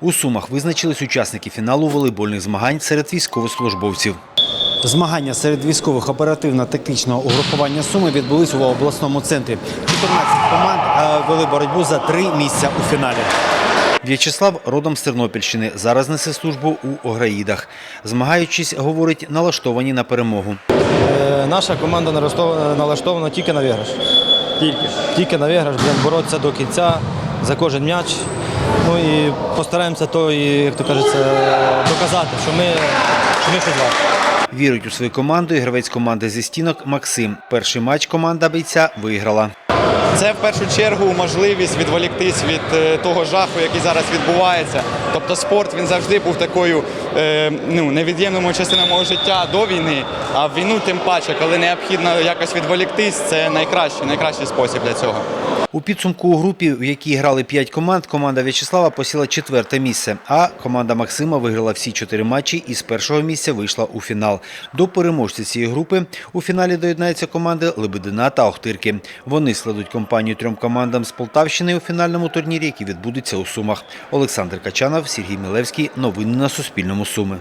У Сумах визначились учасники фіналу волейбольних змагань серед військовослужбовців. Змагання серед військових оперативно-тактичного угрупування Суми відбулись у обласному центрі. 14 команд е, вели боротьбу за три місця у фіналі. В'ячеслав родом з Тернопільщини. Зараз несе службу у Ограїдах. Змагаючись, говорить, налаштовані на перемогу. Е, Наша команда налаштована, налаштована тільки на виграш. Тільки. Тільки на виграш, будемо боротися до кінця за кожен м'яч. Ну і постараємося то, і, як то кажеться, доказати, що ми, що ми щось. Вірить у свою команду і гравець команди зі стінок Максим. Перший матч команда бійця виграла. Це в першу чергу можливість відволіктись від е, того жаху, який зараз відбувається. Тобто спорт він завжди був такою е, ну, невід'ємною частиною мого життя до війни, а в війну тим паче, коли необхідно якось відволіктись, це найкращий, найкращий спосіб для цього. У підсумку у групі, в якій грали п'ять команд, команда В'ячеслава посіла четверте місце, а команда Максима виграла всі чотири матчі і з першого місця вийшла у фінал. До переможців цієї групи у фіналі доєднаються команди Лебедина та Охтирки. Вони складуть компанію трьом командам з Полтавщини у фінальному турнірі, який відбудеться у Сумах. Олександр Качанов, Сергій Мілевський. Новини на Суспільному. Суми.